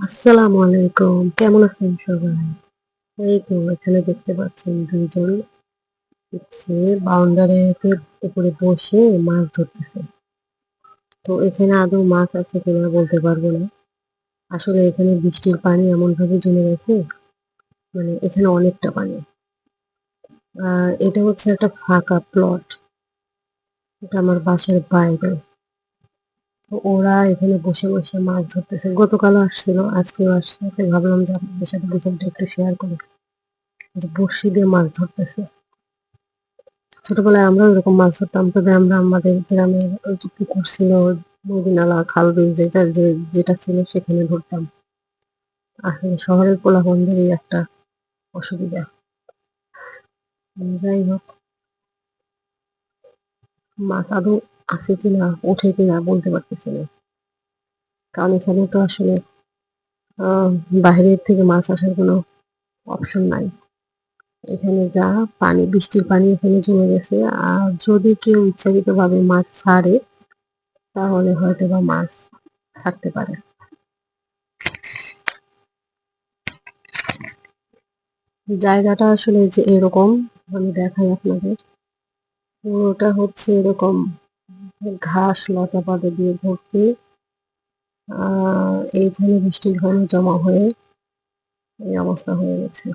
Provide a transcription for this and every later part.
আসসালামু আলাইকুম। কেমন আছেন সবাই? এই তো এখানে দেখতে পাচ্ছেন দুইজন হচ্ছে বাউন্ডারিতে উপরে বসে মাছ ধরতেছে। তো এখানে আদৌ মাছ আছে কিনা বলতে পারব না। আসলে এখানে বৃষ্টির পানি এমন ভাবে জমে গেছে মানে এখানে অনেকটা পানি। এটা হচ্ছে একটা ফাঁকা প্লট এটা আমার বাসার বাইরে। ওরা এখানে বসে বসে মাছ ধরতেছে। গতকালও আসছিল, আজকেও আসছে, তাই ভাবলাম যে আপনাদের সাথে বিকেলটা একটু শেয়ার করি। যে বড়শি দিয়ে মাছ ধরতেছে। ছোটবেলায় আমরা এরকম মাছ ধরতাম, তবে আমরা আমাদের যে পুকুর ছিল, নদী নালা, খাল বিল, যেটা যে, যেটা ছিল সেখানে ধরতাম। আসলে শহরের পোলাপনদের এই একটা অসুবিধা। যাই হোক। মাছ আদৌ আছে কিনা, ওঠে কিনা বলতে পারতেছি না। কারণ এখানে তো আসলে বাইরের থেকে মাছ আসার কোনো অপশন নাই। এখানে যা পানি, বৃষ্টির পানি এখানে জমে গেছে। আর যদি কেউ ইচ্ছাকৃত ভাবে মাছ ছাড়ে, তাহলে হয়তো বা মাছ থাকতে পারে। জায়গাটা আসলে যে এরকম, আমি দেখাই আপনাদের। পুরোটা হচ্ছে এরকম ঘাস, লতা পাতা দিয়ে ভর্তি এইখানে বৃষ্টির ঘন জমা হয়ে এই অবস্থা হয়ে গেছে।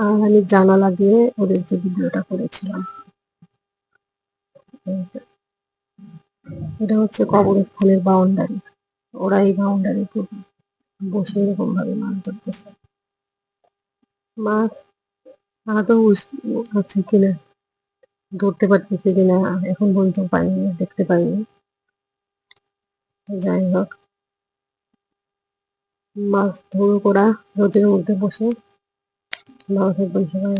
আর আমি জানালা দিয়ে ওদেরকে ভিডিওটা করেছিলাম। এটা হচ্ছে কবরস্থানের বাউন্ডারি। ওরা এই বাউন্ডারি বসে এরকম ভাবে মাছ ধরতেছে। মাছ আদৌ আছে কিনা? ধরতে পারতেছি কিনা এখন পর্যন্ত পাইনি, দেখতে পাইনি যাই হোক মাছ ধরো করা রোদের মধ্যে বসে ভালো থাকবেন সবাই।